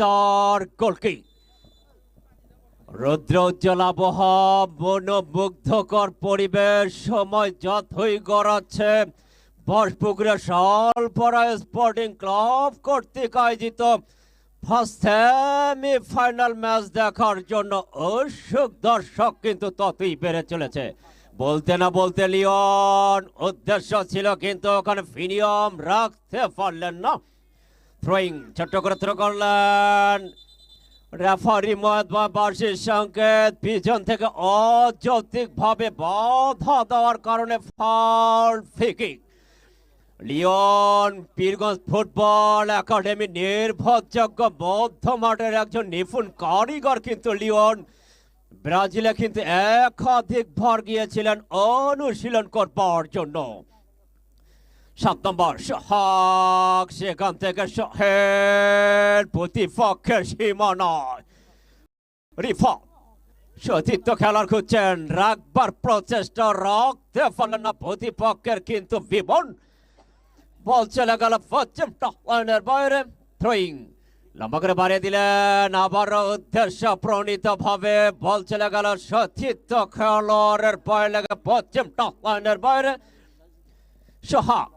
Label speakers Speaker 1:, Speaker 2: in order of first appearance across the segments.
Speaker 1: ফয়জার গোলকি রৌদ্র উজ্জ্বল আবহাওয়া মনোমুগ্ধকর পরিবেশ, সময় যতই গড়াচ্ছে বসপুকুরে সালপরা স্পোর্টিং ক্লাব কর্তৃক আয়োজিত ফার্স্ট সেমি ফাইনাল ম্যাচ দেখার জন্য উৎসুক দর্শক কিন্তু ততই বেড়ে চলেছে। বলতে না বলতে লিওন, উদ্দেশ্য ছিল কিন্তু ওখানে ফিনিয়ম রাখতে পারলেন না। থ্রোয়িং ছোট্ট করে থ্রো করলেন রেফারি বার্ষিক সংকেত পিছন থেকে অযৌক্তিকভাবে বাধা দেওয়ার কারণে ফাউল ফিকিং লিওন পীরগঞ্জ ফুটবল একাডেমি নির্ভরযোগ্য বৌদ্ধ মাঠের একজন নিপুণ কারিগর কিন্তু লিওন ব্রাজিলে কিন্তু একাধিক ভর গিয়েছিলেন অনুশীলন করবার জন্য। সাত নম্বর সোহাগ, সেখান থেকে সোহেল প্রতিপক্ষের সীমানায়। রিফা, সতীর্থ খেলার খুঁজছেন। রাখবার প্রচেষ্টা রাখতে পারলেন না প্রতিপক্ষের কিন্তু বিমন বল চলে গেল পশ্চিম লাইনের বাইরে। থ্রোয়িং দিলেন। বল গেল লেগে বাইরে। সোহাগ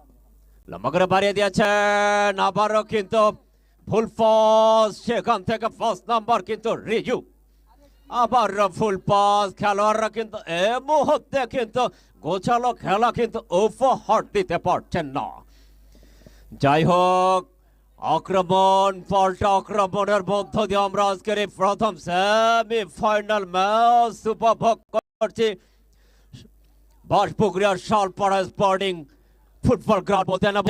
Speaker 1: লম্বা বাড়িয়ে দিয়েছেন আবারও কিন্তু ফুল পাস সেখান থেকে ফার্স্ট নাম্বার কিন্তু রিজু আবার ফুল পাস খেলোয়াড়রা কিন্তু এ মুহূর্তে কিন্তু গোছালো খেলা কিন্তু উপহার দিতে পারছেন না যাই হোক আক্রমণ পাল্টা আক্রমণের মধ্য দিয়ে আমরা আজকের এই প্রথম সেমি ফাইনাল ম্যাচ উপভোগ করছি বাসপুকুরিয়ার শালপাড়া স্পোর্টিং ফুটবল গ্রাউন্ড বলতে না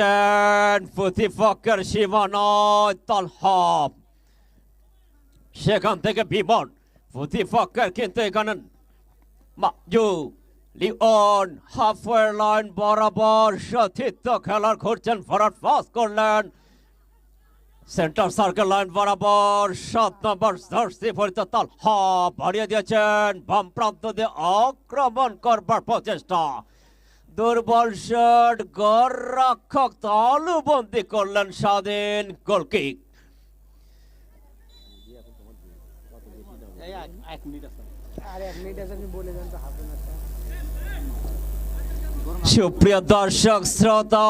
Speaker 1: প্রতিপক্ষের সীমানায় তালহাব সেখান থেকে বিমন প্রতিপক্ষের কিন্তু এখানে মাজু লিওন হাফওয়ে লাইন বরাবর সতীর্থ খেলার ঘুরছেন ফরাট পাস করলেন। সেন্টার সার্কেল লাইন বরাবর সাত নম্বর জার্সি পরিত তাল হা বাড়িয়ে দিয়েছেন। বাম প্রান্ত দিয়ে আক্রমণ করবার প্রচেষ্টা। দুর্বল শট গড় রক্ষক তালুবন্দি করলেন স্বাধীন গোলকিক। সুপ্রিয় দর্শক শ্রোতা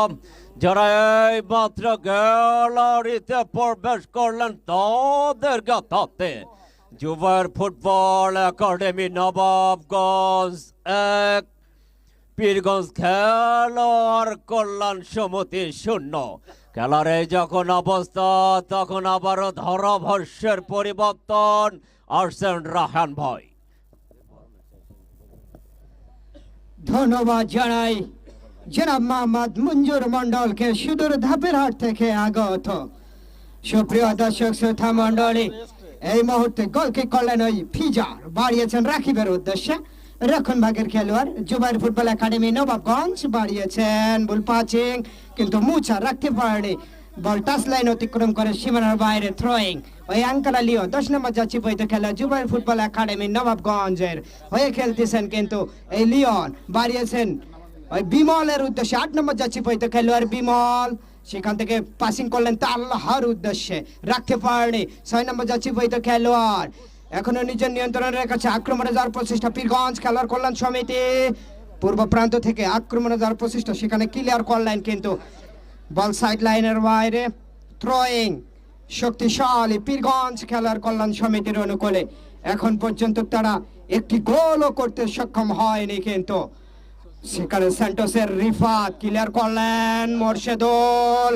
Speaker 1: যারা এই মাত্র গ্যালারিতে প্রবেশ করলেন তাদের গাথাতে যুবার ফুটবল একাডেমি নবাবগঞ্জ এক পীরগঞ্জ খেলোয়াড় কল্যাণ সমিতি শূন্য। খেলার যখন অবস্থা, তখন আবারও ধরাভস্যের পরিবর্তন আসছেন রাহান ভাই।
Speaker 2: ধন্যবাদ জানাই জনাব মোহাম্মদ মঞ্জুর মন্ডলকে সুদূর ধাপের হাট থেকে আগত। সুপ্রিয় দর্শক, শ্রোতা মন্ডলী এই মুহূর্তে গোলকিক করলেন ওই ফিজার। বাড়িয়েছেন রাখিবের উদ্দেশ্যে রক্ষণ ভাগের খেলোয়াড় জুবাইর ফুটবল একাডেমি নবাবগঞ্জ বাড়িয়েছেন। বুল পাচিং কিন্তু মুছা রাখতে পারেনি। বল টাচ লাইন অতিক্রম করে সীমানার বাইরে থ্রোয়িং ওই আঙ্কালা লিও দশ নম্বর যাচ্ছি বইতে খেলা জুবাইর ফুটবল একাডেমি নবাবগঞ্জের হয়ে খেলতেছেন, কিন্তু এই লিওন বাড়িয়েছেন। ওই বিমলের উদ্দেশ্যে আট নম্বর যাচ্ছি বইতে খেলোয়াড় বিমল। সেখান থেকে পাসিং করলেন তা আল্লাহর উদ্দেশ্যে। রাখতে পারেনি। ছয় নম্বর যাচ্ছি বইতে খেলোয়াড় এখনও নিজের নিয়ন্ত্রণের রেখেছে আক্রমণে যাওয়ার প্রচেষ্টা। পীরগঞ্জ খেলার কল্যাণ সমিতি। পূর্ব প্রান্ত থেকে আক্রমণে যাওয়ার প্রচেষ্টা। সেখানে ক্লিয়ার করলেন কিন্তু বল সাইড লাইনের বাইরে। থ্রোয়িং শক্তিশালী পীরগঞ্জ খেলার কল্যাণ সমিতির অনুকূলে। এখন পর্যন্ত তারা একটি গোলও করতে সক্ষম হয়নি কিন্তু। সেখানে স্যান্টোসের রিফাত ক্লিয়ার করলেন মোর্শেদুল।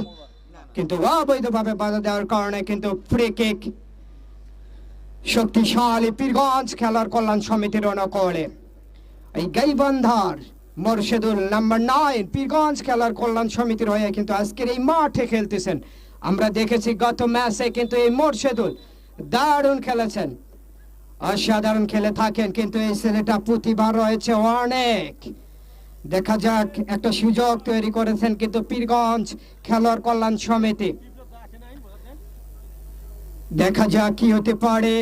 Speaker 2: কিন্তু অবৈধভাবে বাধা দেওয়ার কারণে কিন্তু ফ্রি কিক শক্তিশালী পীরগঞ্জ খেলার কল্যাণ সমিতির অনুকূলে। এই গাইবান্ধার মোর্শেদুল নাম্বার নাইন পীরগঞ্জ খেলার কল্যাণ সমিতির হয়ে কিন্তু আজকের এই মাঠে খেলতেছেন। আমরা দেখেছি গত ম্যাচে কিন্তু এই মোর্শেদুল দারুণ খেলেছেন। অসাধারণ খেলে থাকেন কিন্তু এই ছেলেটা প্রতিভা রয়েছে অনেক। দেখা যাক, একটা সুযোগ তৈরি করেছেন কিন্তু পীরগঞ্জ খেলোয়াড় কল্যাণ সমিতি। দেখা যাক কি হতে পারে।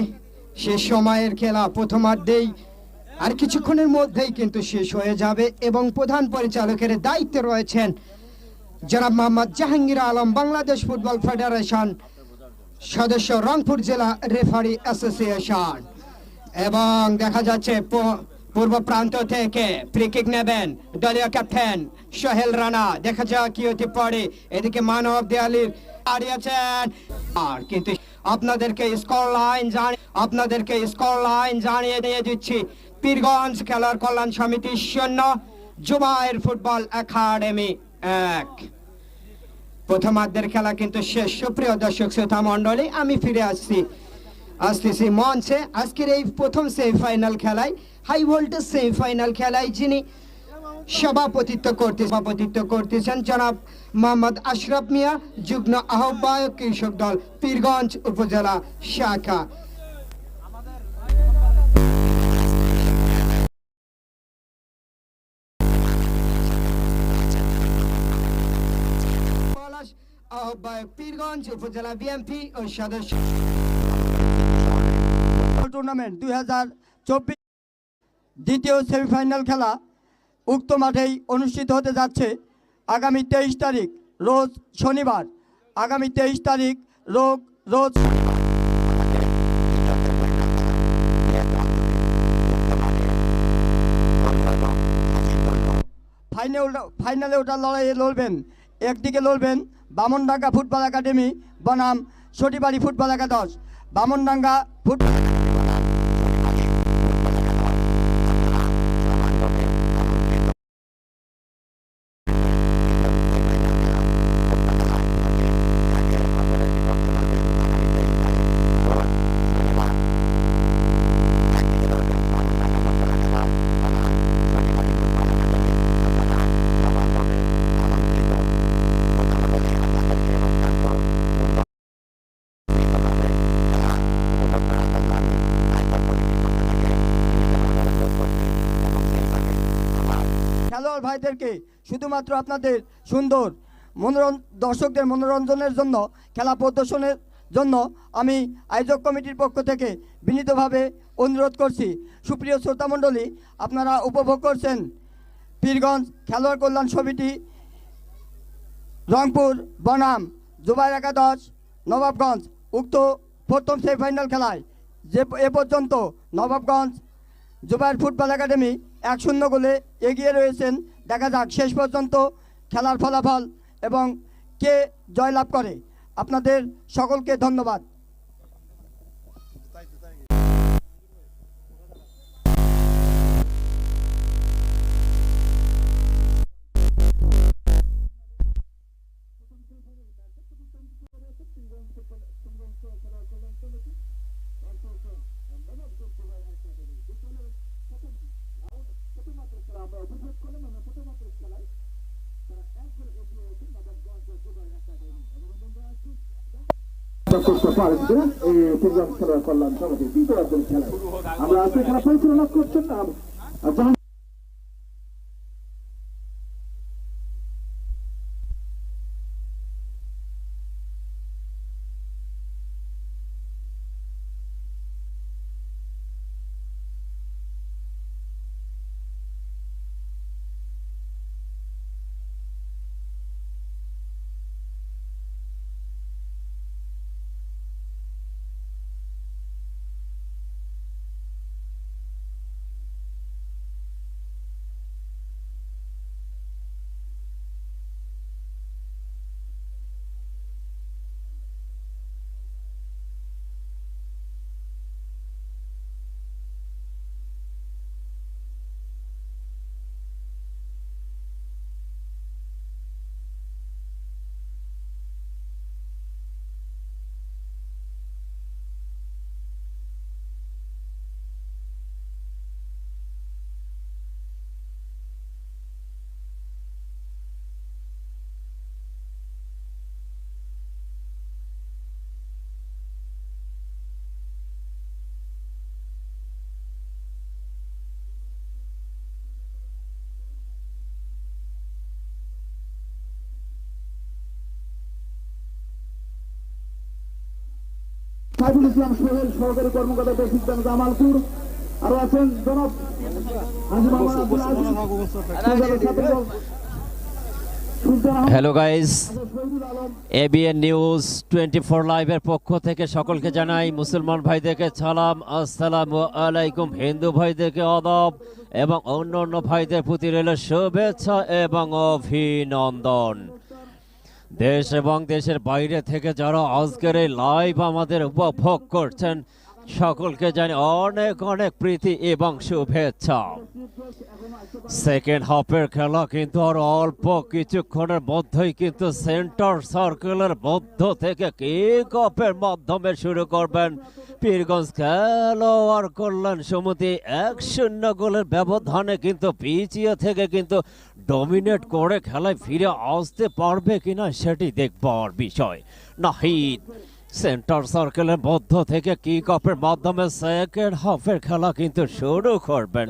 Speaker 2: শেষ সময়ের খেলা প্রথমার্ধেই আর কিছুক্ষণের মধ্যেই কিন্তু শেষ হয়ে যাবে এবং প্রধান পরিচালকের দায়িত্বে রয়েছেন জনাব মোহাম্মদ জাহাঙ্গীর আলম, বাংলাদেশ ফুটবল ফেডারেশন সদস্য, রংপুর জেলা রেফারি অ্যাসোসিয়েশন। এবং দেখা যাচ্ছে পূর্ব প্রান্ত থেকে ফ্রি কিক নেবেন দলীয় ক্যাপ্টেন সোহেল রানা। দেখা যাক কি হতে পারে। এদিকে মানব দেয়ালির আর কিন্তু আপনাদেরকে স্কোর লাইন জানি আপনাদেরকে স্কোর লাইন জানিয়ে দিয়ে দিচ্ছি। পীরগঞ্জ খেলার কল্যাণ সমিতি শূন্য জুবাইর ফুটবল একাডেমি এক। প্রথমার্ধের খেলা কিন্তু শেষ। সুপ্রিয় দর্শক, শ্রোতা মণ্ডলী, আমি ফিরে আসছি। আসতেছি মঞ্চে। আজকের এই প্রথম সেমিফাইনাল খেলায় হাই ভোল্টেজ সেমিফাইনাল খেলায় যিনি সভাপতিত্ব করতে সভাপতিত্ব করতেছেন জনাব মোহাম্মদ আশরাফ মিয়া, যুগ্ম আহ্বায়ক কৃষক দল পীরগঞ্জ উপজেলা শাখা। আহ্বায়ক পীরগঞ্জ উপজেলা বিএনপি ও সদস্য।
Speaker 3: টুর্নামেন্ট চব্বিশ দ্বিতীয় সেমিফাইনাল খেলা উক্ত মাঠেই অনুষ্ঠিত হতে যাচ্ছে আগামী তেইশ তারিখ রোজ শনিবার। আগামী তেইশ তারিখ রোগ, রোজ ফাইনাল, ফাইনালে ওটা লড়াইয়ে লড়বেন। একদিকে লড়বেন বামনডাঙ্গা ফুটবল একাডেমি, বনাম সটিবাড়ি ফুটবল একাদশ। বামনডাঙ্গা ফুট ভাইদেরকে শুধুমাত্র আপনাদের সুন্দর মনোরঞ্জন দর্শকদের মনোরঞ্জনের জন্য, খেলা প্রদর্শনের জন্য আমি আয়োজক কমিটির পক্ষ থেকে বিনীতভাবে অনুরোধ করছি। সুপ্রিয় শ্রোতামণ্ডলী আপনারা উপভোগ করছেন পীরগঞ্জ খেলোয়াড় কল্যাণ সমিতি, রংপুর, বনাম, জুবাই একাদশ নবাবগঞ্জ, উক্ত প্রথম সেমিফাইনাল খেলায় যে এ পর্যন্ত নবাবগঞ্জ জুবাইর ফুটবল একাডেমি এক শূন্য গোলে এগিয়ে রয়েছেন দেখা যাক শেষ পর্যন্ত খেলার ফলাফল এবং কে জয়লাভ করে। আপনাদের সকলকে ধন্যবাদ।
Speaker 4: আমরা আজকে করছেন সাইফুল ইসলাম সোহেল সহকারী কর্মকর্তা জামালপুর। আরও আছেন জনাব
Speaker 1: hello guys ABN news twenty four লাইভের পক্ষ থেকে সকলকে জানাই মুসলমান ভাইদেরকে সালাম আসসালাম আলাইকুম। হিন্দু ভাইদেরকে অদব এবং অন্য অন্য ভাইদের প্রতি রইল শুভেচ্ছা এবং অভিনন্দন। দেশ এবং দেশের বাইরে থেকে যারা আজকের এই লাইভ আমাদের উপভোগ করছেন, সকলকে জানি অনেক অনেক প্রীতি এবং শুভেচ্ছা। সেকেন্ড হাফের খেলা কিন্তু আর অল্প কিছুক্ষণের মধ্যেই কিন্তু সেন্টার সার্কেলের মধ্য থেকে কিক অফের মাধ্যমে শুরু করবেন। পীরগঞ্জ খেলোয়াড় কল্যাণ সমিতি এক শূন্য গোলের ব্যবধানে কিন্তু পিছিয়ে থেকে কিন্তু ডমিনেট করে খেলায় ফিরে আসতে পারবে কিনা সেটি দেখবার বিষয়। নাহিদ সেন্টার সার্কেলের মধ্য থেকে কিক অফের মাধ্যমে সেকেন্ড হাফের খেলা কিন্তু শুরু করবেন।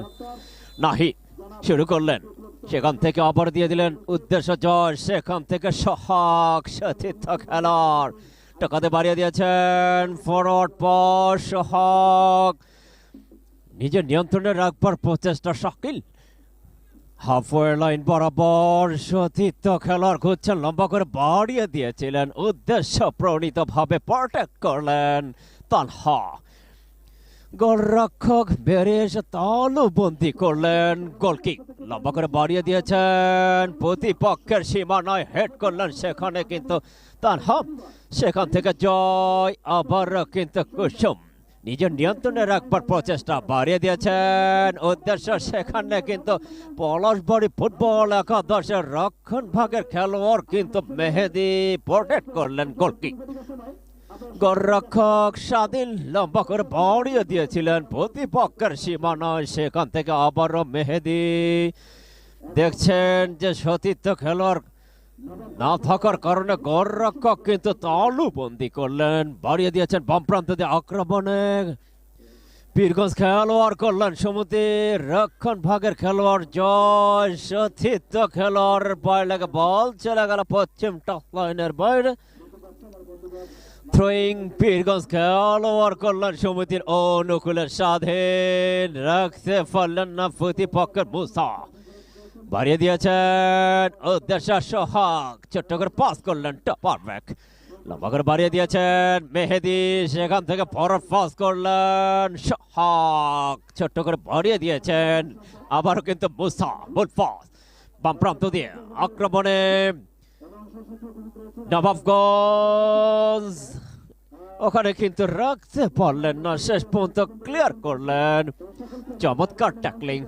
Speaker 1: নাহি শুরু করলেন। সেখান থেকে আবার দিয়ে দিলেন উদ্দেশ্য জয়। সেখান থেকে সহাগ, সতীর্থ খেলার টাকাতে বাড়িয়ে দিয়েছেন ফরওয়ার্ড পর সহাগ। নিজের নিয়ন্ত্রণে রাখবার প্রচেষ্টা, শাকিল। হাফওয়ে লাইন বরাবর সতীর্থ খেলার খুঁজছেন লম্বা করে বাড়িয়ে দিয়েছিলেন উদ্দেশ্য প্রণীত ভাবে প্রটেক্ট করলেন তানহা গোলরক্ষক বেরিয়ে এসে তালুবন্দি করলেন গোলকিক লম্বা করে বাড়িয়ে দিয়েছেন প্রতিপক্ষের সীমানায় হেড করলেন সেখানে কিন্তু তানহা সেখান থেকে জয় আবার কিন্তু কুসুম নিজের নিয়ন্ত্রণে রাখবার প্রচেষ্টা বাড়িয়ে দিয়েছেন। উদ্দেশ্য সেখানে কিন্তু পলাশবাড়ি ফুটবল একাদশের রক্ষণ ভাগের খেলোয়াড় কিন্তু মেহেদি প্রোটেক্ট করলেন গোলকিক। গোলরক্ষক স্বাধীন লম্বা করে বাড়িয়ে দিয়েছিলেন প্রতিপক্ষের সীমানায়। সেখান থেকে আবারও মেহেদি। দেখছেন যে সতীর্থ খেলোয়াড় না থাকার কারণে গোলরক্ষক কিন্তু তালুবন্দি করলেন। বাড়িয়ে দিয়েছেন বাম প্রান্ত দিয়ে আক্রমণে। পীরগঞ্জ খেলোয়াড় করলেন সমিতির রক্ষণ ভাগের খেলোয়াড় জয়, সতীর্থ খেলোয়াড় বাইরে লাগে বল চলে গেল পশ্চিম টপ লাইনের বাইরে। থ্রোয়িং পীরগঞ্জ খেলোয়াড় কল্যাণ সমিতির অনুকূলের স্বাধীন। রাখতে পারলেন না প্রতিপক্ষের মুসা। বাড়িয়ে দিয়েছেন। উদ্দেশ্য সোহাগ। ছোট্ট করে পাস করলেন টপার ব্যাক লম্বা করে বাড়িয়ে দিয়েছেন। মেহেদি, সেখান থেকে ফরওয়ার্ড পাস করলেন, সোহাগ। ছোট্ট করে বাড়িয়ে দিয়েছেন। আবারও কিন্তু মুসা ফুল পাস বাম প্রান্ত দিয়ে আক্রমণে নবাবগঞ্জ। ওখানে কিন্তু রাখতে পারলেন না, শেষ পর্যন্ত ক্লিয়ার করলেন। চমৎকার ট্যাকলিং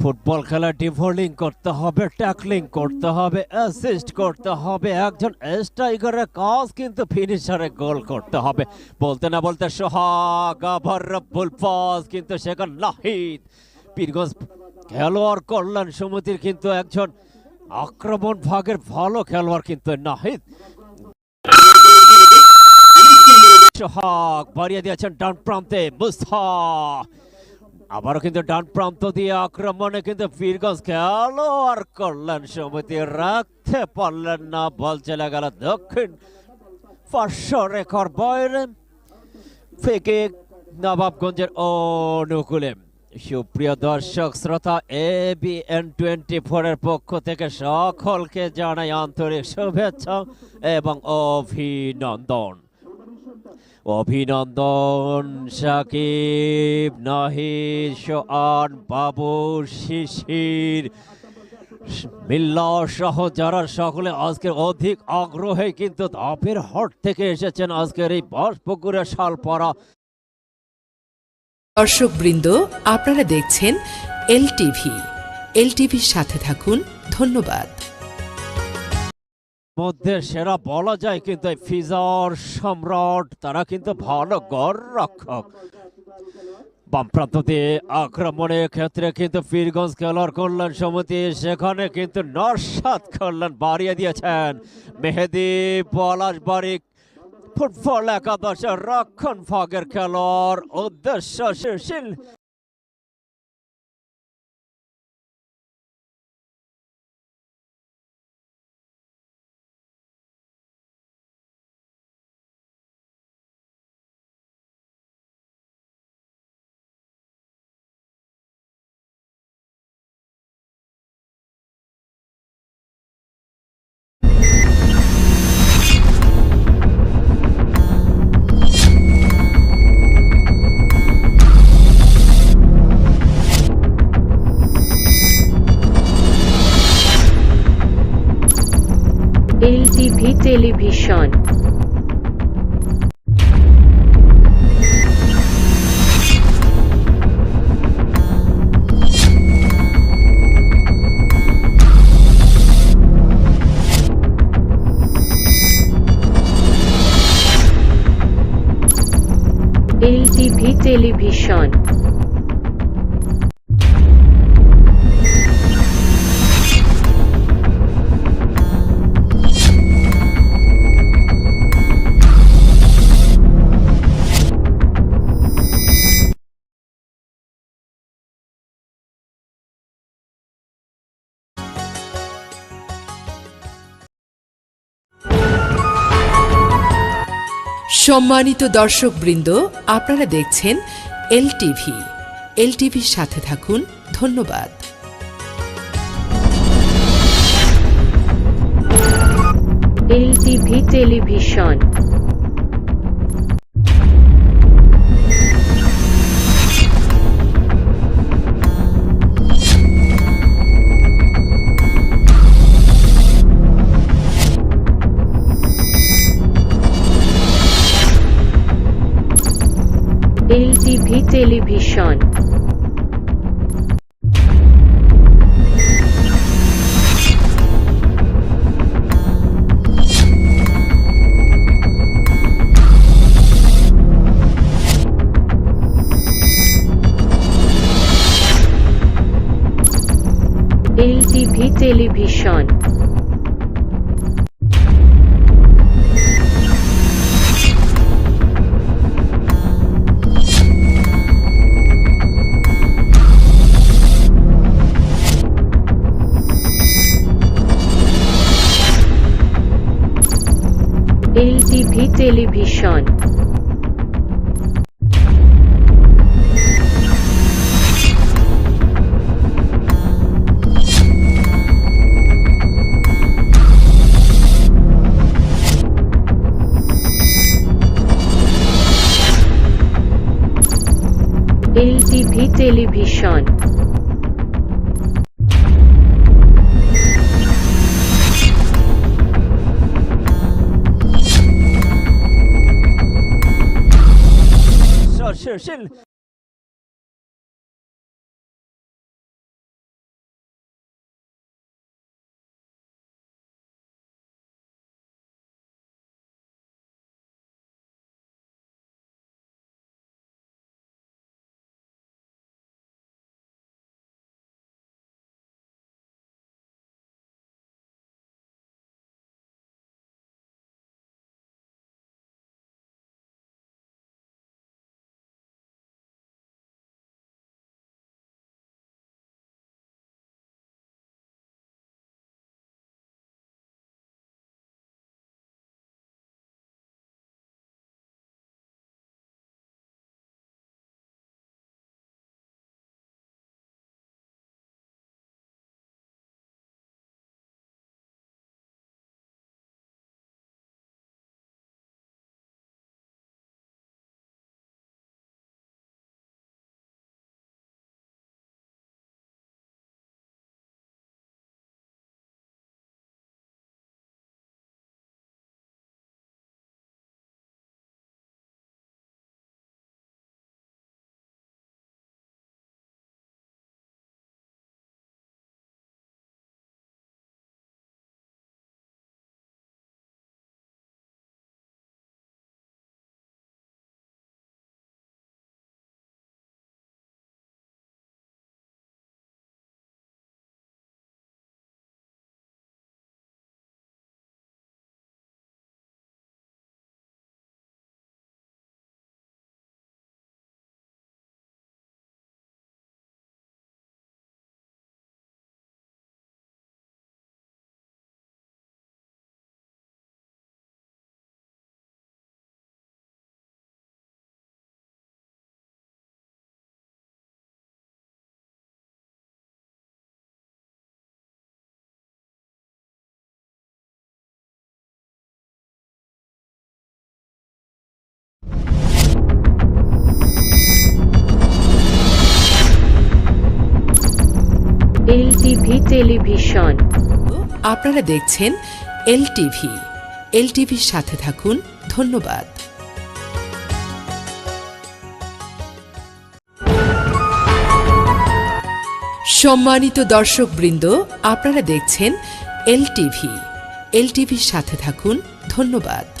Speaker 1: ফুটবল খেলা ডিভোলিং করতে হবে ট্যাকলিং করতে হবে অ্যাসিস্ট করতে হবে, একজন স্ট্রাইকারের কাজ কিন্তু ফিনিশারে গোল করতে হবে। বলতে না বলতে সোহাগ আবার রব্বুল পাস কিন্তু সেখানে নাহিদ। পীরগঞ্জ খেলোয়াড় কল্যাণ সমিতির কিন্তু একজন আক্রমণ ভাগের ভালো খেলোয়াড় কিন্তু নাহিদ। সোহাগ বাড়িয়ে দিয়েছেন ডান প্রান্তে মুস্তা আবারও কিন্তু ডান প্রান্ত দিয়ে আক্রমণে কিন্তু করলেন সমিতি, রাখতে পারলেন না, বল চলে গেল দক্ষিণ পাঁচশো বাইরে ফেকে নবাবগঞ্জের অনুকূলে। সুপ্রিয় দর্শক, শ্রোতা এ বি এন টোয়েন্টি ফোরের পক্ষ থেকে সকলকে জানাই আন্তরিক শুভেচ্ছা এবং অভিনন্দন। অভিনন্দন সাকিব, নাহিদ সোয়ান বাবু, শিশির, মিল্লা সহ যারা সকলে আজকের অধিক আগ্রহে কিন্তু ধাপের হট থেকে এসেছেন আজকের এই বাসপুকুরের শালপাড়া।
Speaker 5: দর্শকবৃন্দ, আপনারা দেখছেন এল টিভি এল টিভির সাথে থাকুন, ধন্যবাদ।
Speaker 1: মধ্যে সেরা বলা যায় কিন্তু ফিজার সম্রাট, তারা কিন্তু ভালো গড় রক্ষক। বাম দিয়ে আক্রমণের ক্ষেত্রে কিন্তু পীরগঞ্জ খেলোয়াড় কল্যাণ সমিতি, সেখানে কিন্তু নরসাদ কল্যাণ বাড়িয়ে দিয়েছেন। মেহেদি, পলাশ বাড়ি ফুটবল একাদশের রক্ষণ ভাগের খেলোয়াড়, উদ্দেশ্য
Speaker 6: টেলিভিশন এলটিভি টেলিভিশন।
Speaker 5: সম্মানিত দর্শকবৃন্দ আপনারা দেখছেন এল টিভি এল টিভির সাথে থাকুন ধন্যবাদ।
Speaker 6: LTV television. LTV television. LTV television. LTV television. LTV television. LTV television.
Speaker 5: আপনারা দেখছেন এলটিভি। এলটিভির সাথে থাকুন। ধন্যবাদ। সম্মানিত দর্শকবৃন্দ, আপনারা দেখছেন এলটিভি। এলটিভির সাথে থাকুন। ধন্যবাদ।